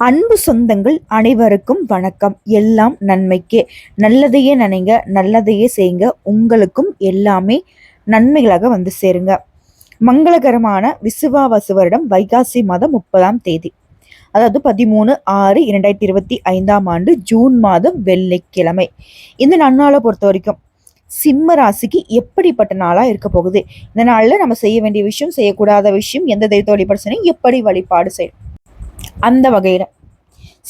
அன்பு சொந்தங்கள் அனைவருக்கும் வணக்கம். எல்லாம் நன்மைக்கே. நல்லதையே நினைங்க நல்லதையே செய்யுங்க. உங்களுக்கும் எல்லாமே நன்மைகளாக வந்து சேருங்க. மங்களகரமான விசுவாவசு வருடம் வைகாசி மாதம் முப்பதாம் தேதி. அதாவது பதிமூணு ஆறு இரண்டாயிரத்தி இருபத்தி ஐந்தாம் ஆண்டு ஜூன் மாதம் வெள்ளிக்கிழமை. இந்த நன்னாளை பொறுத்த வரைக்கும் சிம்ம ராசிக்கு எப்படிப்பட்ட நாளாக இருக்க போகுது? இந்த நாளில் நம்ம செய்ய வேண்டிய விஷயம் செய்யக்கூடாத விஷயம் எந்த தெய்வத்தோடைய பிரச்சனையும் எப்படி வழிபாடு செய்யணும்? அந்த வகையில்.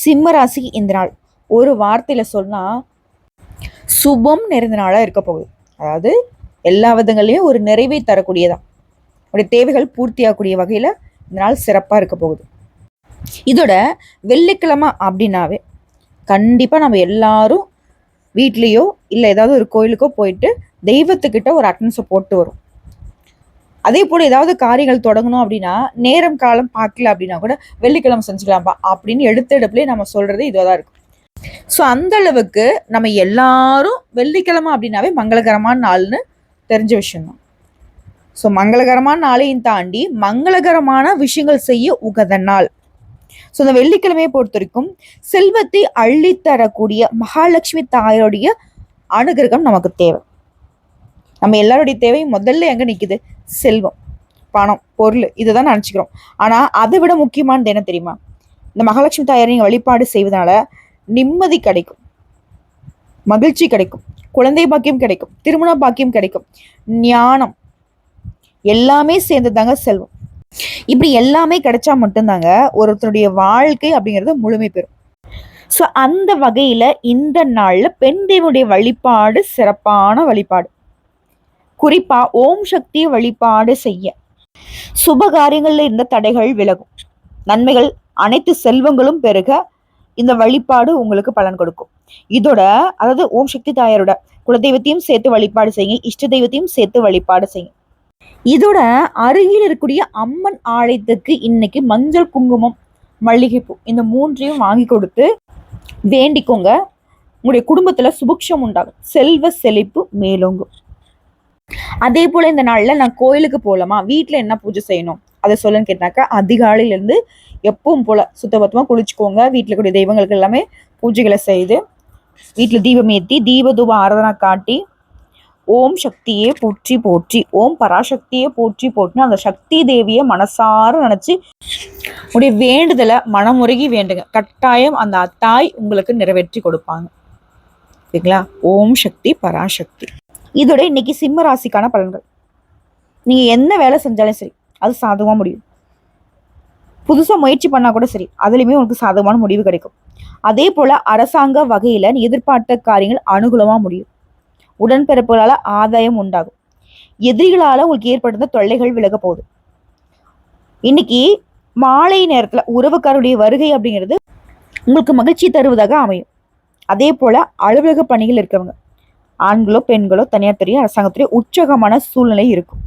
சிம்ம ராசி இந்த நாள். ஒரு வார்த்தையில் சொன்னால் சுபம் நிறைந்த நாளாக இருக்க போகுது. அதாவது எல்லா விதங்களையும் ஒரு நிறைவை தரக்கூடியதான் உடைய தேவைகள் பூர்த்தியாகக்கூடிய வகையில் இந்த நாள் சிறப்பாக இருக்க போகுது. இதோட வெள்ளிக்கிழமை அப்படின்னாவே கண்டிப்பாக நம்ம எல்லாரும் வீட்லேயோ இல்லை ஏதாவது ஒரு கோயிலுக்கோ போயிட்டு தெய்வத்துக்கிட்ட ஒரு அட்டன்ஸை போட்டு வரும். அதே போல் ஏதாவது காரியங்கள் தொடங்கணும் அப்படின்னா நேரம் காலம் பார்க்கல அப்படின்னா கூட வெள்ளிக்கிழமை செஞ்சுக்கலாம்ப்பா அப்படின்னு எடுத்தெடுப்புலேயே நம்ம சொல்கிறது இதுவாக தான் இருக்கும். ஸோ அந்த அளவுக்கு நம்ம எல்லாரும் வெள்ளிக்கிழமை அப்படின்னாவே மங்களகரமான நாள்னு தெரிஞ்ச விஷயம்தான் ஸோ மங்களகரமான நாளையும் தாண்டி மங்களகரமான விஷயங்கள் செய்ய உகத நாள். ஸோ இந்த வெள்ளிக்கிழமையை பொறுத்த வரைக்கும் செல்வத்தை அள்ளித்தரக்கூடிய மகாலட்சுமி தாயோடைய அனுகிரகம் நமக்கு தேவை. நம்ம எல்லாருடைய தேவை முதல்ல எங்கே நிற்குது செல்வம் பணம் பொருள் இதை தான் நினச்சிக்கிறோம். ஆனால் அதை விட முக்கியமானது என்ன தெரியுமா? இந்த மகாலட்சுமி தாயாரை நீங்கள் வழிபாடு செய்வதனால நிம்மதி கிடைக்கும். மகிழ்ச்சி கிடைக்கும். குழந்தை பாக்கியம் கிடைக்கும். திருமண பாக்கியம் கிடைக்கும். ஞானம் எல்லாமே சேர்ந்ததாங்க செல்வம். இப்படி எல்லாமே கிடைச்சா மட்டும்தாங்க ஒருத்தருடைய வாழ்க்கை அப்படிங்கிறது முழுமை பெறும். ஸோ அந்த வகையில் இந்த நாளில் பெண் தேவனுடைய வழிபாடு சிறப்பான வழிபாடு. குறிப்பா ஓம் சக்தி வழிபாடு செய்ய. சுப காரியங்களில் இருந்த தடைகள் விலகும். நன்மைகள் அனைத்து செல்வங்களும் பெருக இந்த வழிபாடு உங்களுக்கு பலன் கொடுக்கும். இதோட அதாவது ஓம் சக்தி தாயாரோட குலதெய்வத்தையும் சேர்த்து வழிபாடு செய்யுங்க. இஷ்ட தெய்வத்தையும் சேர்த்து வழிபாடு செய்யுங்க. இதோட அருகில் இருக்கக்கூடிய அம்மன் ஆலயத்துக்கு இன்னைக்கு மஞ்சள் குங்குமம் மல்லிகைப்பூ இந்த மூன்றையும் வாங்கி கொடுத்து வேண்டிக்கோங்க. உங்களுடைய குடும்பத்துல சுபிக்ஷம் உண்டாகும். செல்வ செழிப்பு மேலோங்கும். அதே போல் இந்த நாளில் நான் கோயிலுக்கு போகலாமா வீட்டில் என்ன பூஜை செய்யணும்? அதை சொல்லுன்னு கேட்டாக்கா அதிகாலையிலேருந்து எப்பவும் போல் சுத்தபத்தமாக குளிச்சுக்கோங்க. வீட்டில் கூடிய தெய்வங்களுக்கு எல்லாமே பூஜைகளை செய்து வீட்டில் தீபம் ஏற்றி தீபதூப ஆராதனை காட்டி ஓம் சக்தியே போற்றி போற்றி ஓம் பராசக்தியே போற்றி போற்றி அந்த சக்தி தேவியை மனசார நினச்சி உடைய வேண்டுதலை மனமுருகி வேண்டுங்க. கட்டாயம் அந்த தாய் உங்களுக்கு நிறைவேற்றி கொடுப்பாங்க. ஓகேங்களா ஓம் சக்தி பராசக்தி. இதோட இன்னைக்கு சிம்ம ராசிக்கான பலன்கள். நீங்கள் என்ன வேலை செஞ்சாலும் சரி அது சாதகமாக முடியும். புதுசாக முயற்சி பண்ணால் கூட சரி அதுலேயுமே உனக்கு சாதகமான முடிவு கிடைக்கும். அதே போல் அரசாங்க வகையில் நீ எதிர்பார்த்த காரியங்கள் அனுகூலமாக முடியும். உடன்பிறப்புகளால் ஆதாயம் உண்டாகும். எதிரிகளால் உங்களுக்கு ஏற்படுத்த தொல்லைகள் விலக போகுது. இன்னைக்கு மாலை நேரத்தில் உறவுக்காரருடைய வருகை அப்படிங்கிறது உங்களுக்கு மகிழ்ச்சி தருவதாக அமையும். அதே போல் அலுவலக பணிகள் இருக்கவங்க ஆண்களோ பெண்களோ தனியார் துறையோ அரசாங்கத்துறையோ உற்சாகமான சூழ்நிலை இருக்கும்.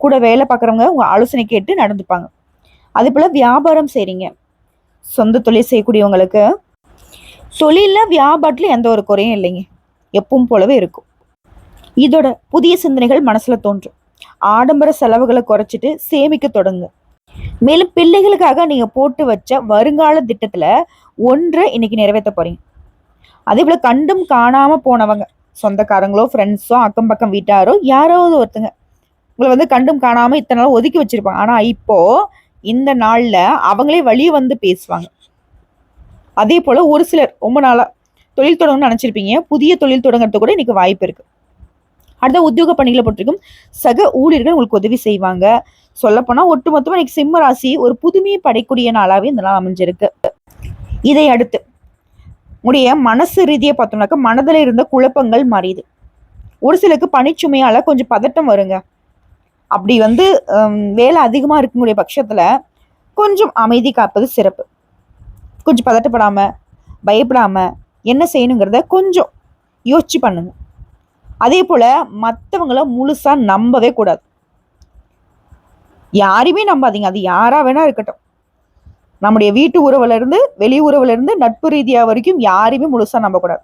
கூட வேலை பார்க்குறவங்க உங்கள் ஆலோசனை கேட்டு நடந்துப்பாங்க. அதே போல் வியாபாரம் செய்கிறீங்க சொந்த தொழில் செய்யக்கூடியவங்களுக்கு தொழிலில் வியாபாரத்தில் எந்த ஒரு குறையும் இல்லைங்க. எப்பவும் போலவே இருக்கும். இதோட புதிய சிந்தனைகள் மனசில் தோன்றும். ஆடம்பர செலவுகளை குறைச்சிட்டு சேமிக்க தொடங்கு. மேலும் பிள்ளைகளுக்காக நீங்கள் போட்டு வச்ச வருங்கால திட்டத்தில் ஒன்றை இன்னைக்கு நிறைவேற்ற போகிறீங்க அதே போல் கண்டும் காணாமல் போனவங்க சொந்தக்காரங்களோ ஃப்ரெண்ட்ஸோ அக்கம் பக்கம் வீட்டாரோ யாராவது ஒருத்தங்க உங்களை வந்து கண்டும் காணாமல் இத்தனை நாள் ஒதுக்கி வச்சிருப்பாங்க. ஆனால் இப்போ இந்த நாளில் அவங்களே வழியே வந்து பேசுவாங்க. அதே போல் ஒரு சிலர் ரொம்ப நாளாக தொழில் தொடங்கணும்னு நினச்சிருப்பீங்க. புதிய தொழில் தொடங்குறது கூட இன்னைக்கு வாய்ப்பு இருக்குது அடுத்த உத்தியோக பணிகளை பொறுத்திருக்கும் சக ஊழியர்கள் உங்களுக்கு உதவி செய்வாங்க. சொல்லப்போனால் ஒட்டுமொத்தமாக இன்னைக்கு சிம்ம ராசி ஒரு புதுமையை படைக்கூடிய நாளாகவே இந்த நாள் அமைஞ்சிருக்கு. இதை அடுத்து உடைய மனசு ரீதியாக பார்த்தோம்னாக்கா மனதில் இருந்த குழப்பங்கள் மாறியுது ஒரு சிலருக்கு பனிச்சுமையால் கொஞ்சம் பதட்டம் வருங்க. அப்படி வந்து வேலை அதிகமாக இருக்கக்கூடிய பட்சத்தில் கொஞ்சம் அமைதி காப்பது சிறப்பு. கொஞ்சம் பதட்டப்படாமல் பயப்படாமல் என்ன செய்யணுங்கிறத கொஞ்சம் யோசிச்சு பண்ணுங்க. அதே போல் மற்றவங்கள முழுசாக நம்பவே கூடாது. யாரையுமே நம்பாதீங்க. அது யாராக வேணா இருக்கட்டும். நம்முடைய வீட்டு உறவுலேருந்து வெளி உறவுலேருந்து நட்பு ரீதியாக வரைக்கும் யாரையுமே முழுசாக நம்பக்கூடாது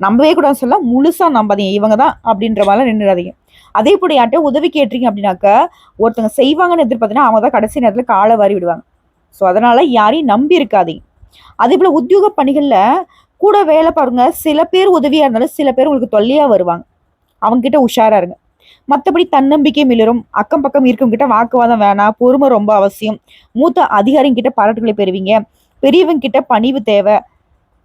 நம்பவே கூடாது சொல்ல முழுசாக நம்பாதீங்க. இவங்க தான் அப்படின்ற மாதிரிலாம் நின்றுடாதீங்க அதே போல யார்கிட்ட உதவி கேட்டீங்க அப்படின்னாக்கா ஒருத்தவங்க செய்வாங்கன்னு எதிர்பார்த்தீங்கன்னா அவங்க தான் கடைசி நேரத்தில் காலை வாரி விடுவாங்க. ஸோ அதனால் யாரையும் நம்பி இருக்காதீங்க. அதே போல் உத்தியோக பணிகளில் கூட வேலை பாருங்க. சில பேர் உதவியாக இருந்தாலும் சில பேர் உங்களுக்கு தொல்லையாக வருவாங்க. அவங்கக்கிட்ட உஷாராக இருங்க. மற்றபடி தன்னம்பிக்கை மிளரும். அக்கம் பக்கம் இருக்கவங்க கிட்ட வாக்குவாதம் வேணாம் பொறுமை ரொம்ப அவசியம். மூத்த அதிகாரிங்க கிட்ட பாராட்டுகளை பெறுவீங்க. பெரியவங்க கிட்ட பணிவு தேவை.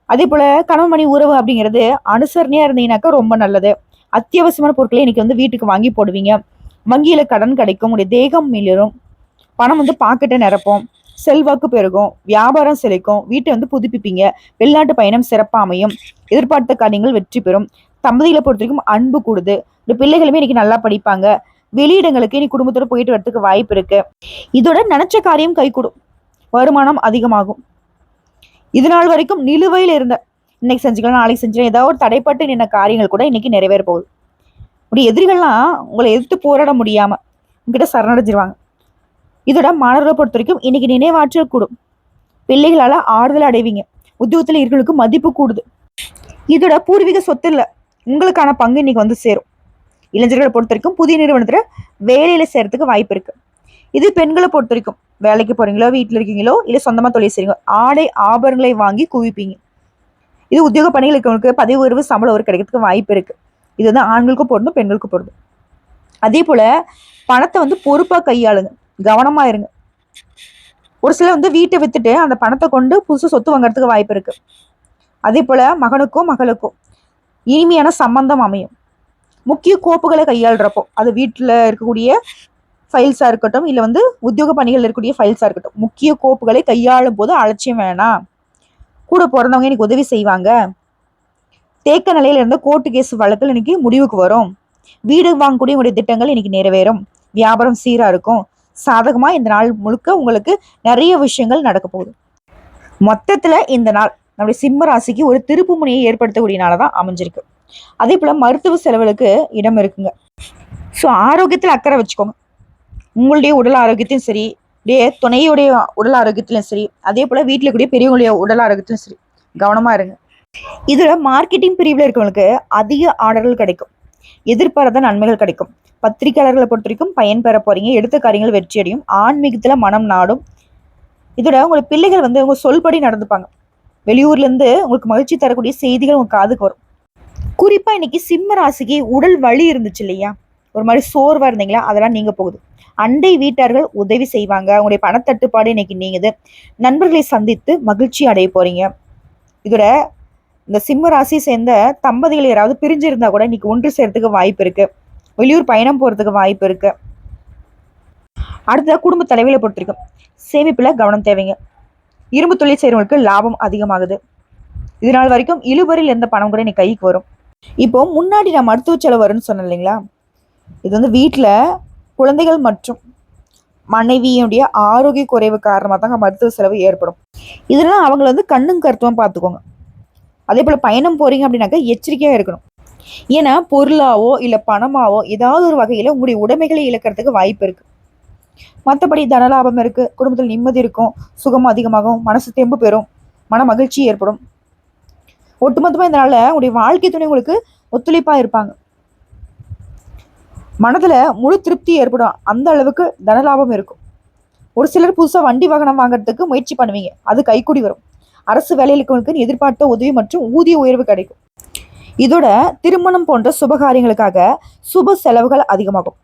அதே போல கணவன் மணி உறவு அப்படிங்கிறது அனுசரணையா இருந்தீங்கன்னாக்கா ரொம்ப நல்லது. அத்தியாவசியமான பொருட்களை இன்னைக்கு வந்து வீட்டுக்கு வாங்கி போடுவீங்க. வங்கியில கடன் கிடைக்கும் உடைய தேகம் மிளரும். பணம் வந்து பாக்கெட்டை நிரப்போம். செல்வாக்கு பெருகும். வியாபாரம் செழிக்கும். வீட்டை வந்து புதுப்பிப்பீங்க. வெளிநாட்டு பயணம் சிறப்பாக அமையும் எதிர்பார்த்த காரியங்கள் வெற்றி பெறும். தம்பதிகளை பொறுத்த வரைக்கும் அன்பு கூடுது. இந்த பிள்ளைகளுமே இன்னைக்கு நல்லா படிப்பாங்க. வெளியிடங்களுக்கு இனி குடும்பத்தோட போயிட்டு வரதுக்கு வாய்ப்பு இருக்கு. இதோட நினைச்ச காரியம் கைகூடும் வருமானம் அதிகமாகும். இது நாள் வரைக்கும் நிலுவையில் இருந்த இன்னைக்கு செஞ்சுக்கலாம் நாளைக்கு செஞ்சுக்கலாம் ஏதாவது ஒரு தடைப்பட்டு நின்ன காரியங்கள் கூட இன்னைக்கு நிறைவேற போகுது. இப்படி எதிரிகள்லாம் உங்களை எதிர்த்து போராட முடியாம உங்ககிட்ட சரணடைஞ்சிருவாங்க. இதோட மாணவர்களை பொறுத்த வரைக்கும் இன்னைக்கு நினைவாற்றல் கூடும். பிள்ளைகளால ஆறுதல் அடைவீங்க. உத்தியோகத்தில் இருக்கிறவங்களுக்கு மதிப்பு கூடுது. இதோட பூர்வீக சொத்து இல்லை உங்களுக்கான பங்கு இன்னைக்கு வந்து சேரும். இளைஞர்களை பொறுத்த வரைக்கும் புதிய நிறுவனத்துல வேலையில சேர்றதுக்கு வாய்ப்பு இருக்கு. இது பெண்களை பொறுத்த வரைக்கும் வேலைக்கு போறீங்களோ வீட்டில் இருக்கீங்களோ இல்லை சொந்தமா தொழில் செய்றீங்க ஆடை ஆபரணங்களை வாங்கி குவிப்பீங்க. இது உத்தியோக பணிகள் இருக்கவங்களுக்கு பதவி உயர்வு சம்பள ஒரு கிடைக்கிறதுக்கு வாய்ப்பு இருக்கு. இது வந்து ஆண்களுக்கும் பொருந்தும் பெண்களுக்கும் பொருந்தும். அதே போல பணத்தை வந்து பொறுப்பா கையாளுங்க. கவனமா இருங்க. ஒரு சிலர் வந்து வீட்டை வித்துட்டு அந்த பணத்தை கொண்டு புதுசு சொத்து வாங்குறதுக்கு வாய்ப்பு இருக்கு. அதே போல மகனுக்கும் மகளுக்கும் இனிமையான சம்பந்தம் அமையும். முக்கிய கோப்புகளை கையாளுறப்போ அது வீட்டில் இருக்கக்கூடிய ஃபைல்ஸாக இருக்கட்டும் இல்லை வந்து உத்தியோக பணிகள் இருக்கக்கூடிய ஃபைல்ஸாக இருக்கட்டும் முக்கிய கோப்புகளை கையாளும் போது அலட்சியம் வேணாம் கூட பிறந்தவங்க இன்னைக்கு உதவி செய்வாங்க. தேக்க நிலையில இருந்த கோர்ட்டு கேஸ் வழக்கில் இன்னைக்கு முடிவுக்கு வரும். வீடு வாங்கக்கூடிய உங்களுடைய திட்டங்கள் இன்னைக்கு நிறைவேறும். வியாபாரம் சீராக இருக்கும். சாதகமாக இந்த நாள் முழுக்க உங்களுக்கு நிறைய விஷயங்கள் நடக்க போகுது. மொத்தத்தில் இந்த நாள் நம்முடைய சிம்ம ராசிக்கு ஒரு திருப்பு முனையை ஏற்படுத்தக்கூடிய நாளாக தான் அமைஞ்சிருக்கு. அதே போல மருத்துவ செலவுகளுக்கு இடம் இருக்குங்க. ஸோ ஆரோக்கியத்தில் அக்கறை வச்சுக்கோங்க. உங்களுடைய உடல் ஆரோக்கியத்தையும் சரி உடைய துணையுடைய உடல் ஆரோக்கியத்திலும் சரி அதே போல வீட்டில் கூடிய பெரியவங்களுடைய உடல் ஆரோக்கியத்திலும் சரி கவனமா இருங்க. இதுல மார்க்கெட்டிங் பிரிவில் இருக்கவங்களுக்கு அதிக ஆர்டர்கள் கிடைக்கும். எதிர்பாராத நன்மைகள் கிடைக்கும். பத்திரிகையாளர்களை பொறுத்த வரைக்கும் பயன்பெற போறீங்க. எடுத்த காரியங்கள் வெற்றி அடையும். ஆன்மீகத்துல மனம் நாடும். இதோட உங்களுக்கு பிள்ளைகள் வந்து உங்க சொல்படி நடந்துப்பாங்க. வெளியூர்ல இருந்து உங்களுக்கு மகிழ்ச்சி தரக்கூடிய செய்திகள் உங்க காதுக்கு வரும். குறிப்பா இன்னைக்கு சிம்ம ராசிக்கு உடல் வலி இருந்துச்சு இல்லையா? ஒரு மாதிரி சோர்வா இருந்தீங்களா? அதெல்லாம் நீங்க போகுது. அண்டை வீட்டார்கள் உதவி செய்வாங்க. உங்களுடைய பணத்தட்டுப்பாடு இன்னைக்கு நீங்குது. நண்பர்களை சந்தித்து மகிழ்ச்சி அடைய போறீங்க. இதோட இந்த சிம்ம ராசி சேர்ந்த தம்பதிகள் யாராவது பிரிஞ்சிருந்தா கூட இன்னைக்கு ஒன்று சேர்த்துக்கு வாய்ப்பு இருக்கு. வெளியூர் பயணம் போறதுக்கு வாய்ப்பு இருக்கு. அடுத்த குடும்ப தலைவியில் பொறுத்திருக்கும். சேமிப்பில் கவனம் தேவைங்க. இரும்பு தொழில் செய்கிறவங்களுக்கு லாபம் அதிகமாகுது. இது நாள் வரைக்கும் இழுபறியில் எந்த பணம் கூட நீ கைக்கு வரும். இப்போ முன்னாடி நான் மருத்துவ செலவு வரும்னு சொன்னேன் இல்லைங்களா? இது வந்து வீட்டில் குழந்தைகள் மற்றும் மனைவியுடைய ஆரோக்கிய குறைவு காரணமாக தாங்க மருத்துவ செலவு ஏற்படும். இதெல்லாம் அவங்கள வந்து கண்ணும் கருத்துவம் பார்த்துக்கோங்க அதே போல் பயணம் போறீங்க அப்படின்னாக்கா எச்சரிக்கையாக இருக்கணும். ஏன்னா பொருளாவோ இல்லை பணமாவோ ஏதாவது ஒரு வகையில் உங்களுடைய உடைமைகளை இழக்கிறதுக்கு வாய்ப்பு இருக்கு. மற்றபடி தனலாபம் இருக்கு குடும்பத்தில் நிம்மதி இருக்கும் சுகம் அதிகமாகும் மனசு தெம்பு பெறும் மன மகிழ்ச்சி ஏற்படும். ஒட்டுமொத்தமாக இதனால் உங்களுடைய வாழ்க்கை துணை உங்களுக்கு ஒத்துழைப்பாக இருப்பாங்க. மனதில் முழு திருப்தி ஏற்படும். அந்த அளவுக்கு தனலாபம் இருக்கும். ஒரு சிலர் புதுசாக வண்டி வாகனம் வாங்குறதுக்கு முயற்சி பண்ணுவீங்க. அது கைக்கூடி வரும். அரசு வேலையில் எதிர்பார்த்த உதவி மற்றும் ஊதிய உயர்வு கிடைக்கும். இதோட திருமணம் போன்ற சுபகாரியங்களுக்காக சுப செலவுகள் அதிகமாகும்.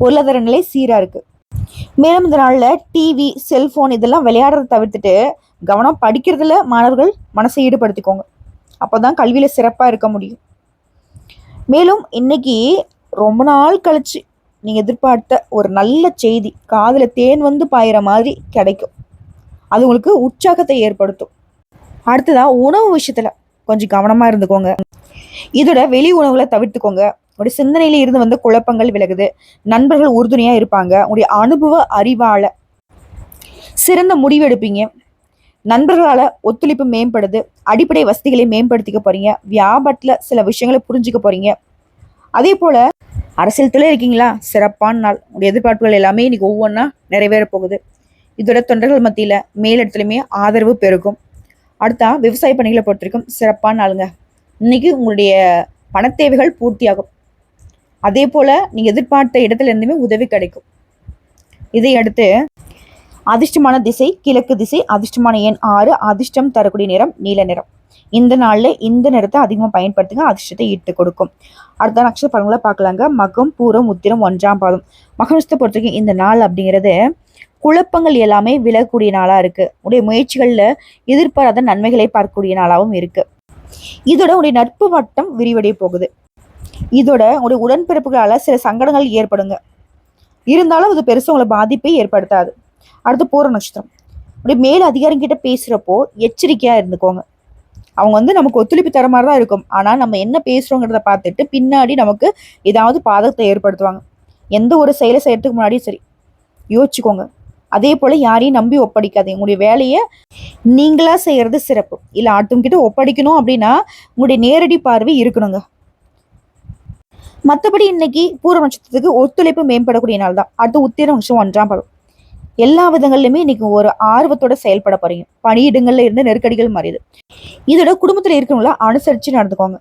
பொருளாதார நிலை சீராக இருக்கு. மேலும் இந்த நாளில் டிவி செல்போன் இதெல்லாம் விளையாடுறத தவிர்த்துட்டு கவனம் படிக்கிறதுல மாணவர்கள் மனசை ஈடுபடுத்திக்கோங்க. அப்போ தான் கல்வியில் சிறப்பாக இருக்க முடியும். மேலும் இன்னைக்கு ரொம்ப நாள் கழிச்சு நீங்கள் எதிர்பார்த்த ஒரு நல்ல செய்தி காதில் தேன் வந்து பாயிற மாதிரி கிடைக்கும். அது உங்களுக்கு உற்சாகத்தை ஏற்படுத்தும். அடுத்ததாக உணவு விஷயத்தில் கொஞ்சம் கவனமாக இருந்துக்கோங்க. இதோட வெளி உணவுகளை தவிர்த்துக்கோங்க. உங்களுடைய சிந்தனையில இருந்து வந்த குழப்பங்கள் விலகுது. நண்பர்கள் உறுதுணையாக இருப்பாங்க. உங்களுடைய அனுபவ அறிவால சிறந்த முடிவு எடுப்பீங்க. நண்பர்களால் ஒத்துழைப்பு மேம்படுது அடிப்படை வசதிகளை மேம்படுத்திக்க போறீங்க வியாபாரத்தில் சில விஷயங்களை புரிஞ்சுக்க போறீங்க. அதே போல அரசியல் துறை இருக்கீங்களா? சிறப்பான நாள். உங்களுடைய எதிர்பார்ப்புகள் எல்லாமே இன்னைக்கு ஒவ்வொன்றா நிறைவேற போகுது. இதோட தொண்டர்கள் மத்தியில் மேலிடத்துலையுமே ஆதரவு பெருகும். அடுத்தா விவசாய பணிகளை பொறுத்திருக்கும் சிறப்பான நாளுங்க. இன்னைக்கு உங்களுடைய பணத்தேவைகள் பூர்த்தியாகும். அதே போல நீங்கள் எதிர்பார்த்த இடத்துல இருந்துமே உதவி கிடைக்கும். இதை அடுத்து அதிர்ஷ்டமான திசை கிழக்கு திசை அதிர்ஷ்டமான எண் ஆறு அதிர்ஷ்டம் தரக்கூடிய நிறம் நீல நிறம். இந்த நாளில் இந்த நிறத்தை அதிகமாக பயன்படுத்துங்க அதிர்ஷ்டத்தை ஈட்டு கொடுக்கும். அடுத்த நட்சத்திர பலன்களை பார்க்கலாங்க. மகம் பூரம் உத்திரம் ஒன்றாம் பாதம். மகநட்சத்தை பொறுத்த வரைக்கும் இந்த நாள் அப்படிங்கிறது குழப்பங்கள் எல்லாமே விலகக்கூடிய நாளாக இருக்குது உடைய முயற்சிகளில் எதிர்பாராத நன்மைகளை பார்க்கக்கூடிய நாளாகவும் இருக்குது இதோட உடைய நட்பு வட்டம் விரிவடைய போகுது. இதோட உடைய உடன்பிறப்புகளால் சில சங்கடங்கள் ஏற்படுங்க. இருந்தாலும் அது பெருசாக உங்களை பாதிப்பை ஏற்படுத்தாது. அடுத்து பூர நட்சத்திரம். அப்படியே மேல் அதிகாரம் கிட்ட பேசுகிறப்போ எச்சரிக்கையாக இருந்துக்கோங்க. அவங்க வந்து நமக்கு ஒத்துழைப்பு தர மாதிரி தான் இருக்கும். ஆனால் நம்ம என்ன பேசுகிறோங்கிறத பார்த்துட்டு பின்னாடி நமக்கு ஏதாவது பாதகத்தை ஏற்படுத்துவாங்க. எந்த ஒரு செயலை செய்யறதுக்கு முன்னாடியும் சரி யோசிச்சுக்கோங்க. அதே போல் யாரையும் நம்பி ஒப்படைக்காதீங்க. உங்களுடைய வேலையை நீங்களாக செய்கிறது சிறப்பு. இல்லை அடுத்தவங்கிட்ட ஒப்படைக்கணும் அப்படின்னா உங்களுடைய நேரடி பார்வை இருக்கணுங்க. மற்றபடி இன்னைக்கு பூர்வ நட்சத்திரத்துக்கு ஒத்துழைப்பு மேம்படக்கூடிய நாள் தான். அடுத்து உத்திர நட்சத்திரம் ஒன்றாம் பதம் எல்லா விதங்கள்லையுமே இன்னைக்கு ஒரு ஆர்வத்தோட செயல்பட போறீங்க. பணியிடங்கள்ல இருந்து நெருக்கடிகள் மாறியது. இதோட குடும்பத்துல இருக்கிறவங்கள அனுசரிச்சு நடந்துக்கோங்க.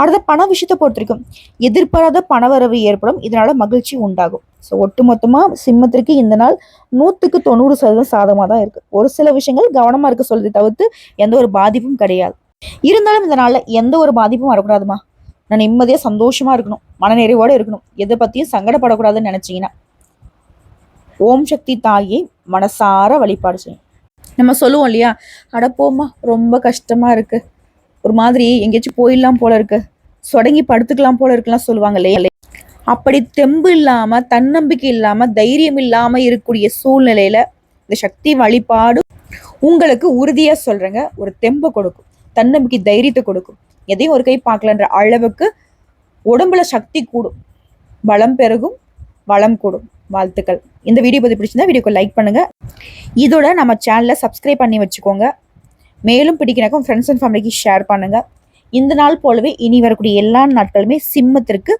அடுத்த பண விஷயத்தை பொறுத்த வரைக்கும் எதிர்பாராத பணவரவு ஏற்படும். இதனால மகிழ்ச்சி உண்டாகும். ஸோ ஒட்டுமொத்தமா சிம்மத்திற்கு இந்த நாள் நூற்றுக்கு தொண்ணூறு சதவீதம் சாதகமாக தான் இருக்கு. ஒரு சில விஷயங்கள் கவனமா இருக்க சொல்றதை தவிர்த்து எந்த ஒரு பாதிப்பும் கிடையாது. இருந்தாலும் இந்த நாள்ல எந்த ஒரு பாதிப்பும் வரக்கூடாதுமா. நான் நிம்மதியாக சந்தோஷமா இருக்கணும். மனநிறைவோட இருக்கணும். எதை பற்றியும் சங்கடப்படக்கூடாதுன்னு நினச்சிங்கன்னா. ஓம் சக்தி தாயை மனசார வழிபாடு செய்யும். நம்ம சொல்லுவோம் இல்லையா? அடப்போம்மா ரொம்ப கஷ்டமா இருக்கு. ஒரு மாதிரி எங்கேயாச்சும் போயிடலாம் போல இருக்கு. சொடங்கி படுத்துக்கலாம் போல இருக்குலாம் சொல்லுவாங்க இல்லையா? அப்படி தெம்பு இல்லாம தன்னம்பிக்கை இல்லாம தைரியம் இல்லாம இருக்கக்கூடிய சூழ்நிலையில இந்த சக்தி வழிபாடு உங்களுக்கு உறுதியா சொல்றேங்க. ஒரு தெம்பை கொடுக்கும். தன்னம்பிக்கை தைரியத்தை கொடுக்கும். எதையும் ஒரு கை பார்க்கலன்ற அளவுக்கு உடம்புல சக்தி கூடும். பலம் பெருகும் வளம் கூடும். வாழ்த்துக்கள். இந்த வீடியோ பற்றி பிடிச்சிருந்தா வீடியோக்கு லைக் பண்ணுங்கள் இதோட நம்ம சேனலை சப்ஸ்கிரைப் பண்ணி வச்சுக்கோங்க. மேலும் பிடிக்கிறக்கும் ஃப்ரெண்ட்ஸ் அண்ட் ஃபேமிலிக்கு ஷேர் பண்ணுங்கள் இந்த நாள் போலவே இனி வரக்கூடிய எல்லா நாட்களுமே சிம்மத்திற்கு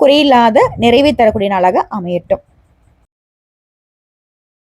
குறையில்லாத நிறைவை தரக்கூடிய நாளாக அமையட்டும்.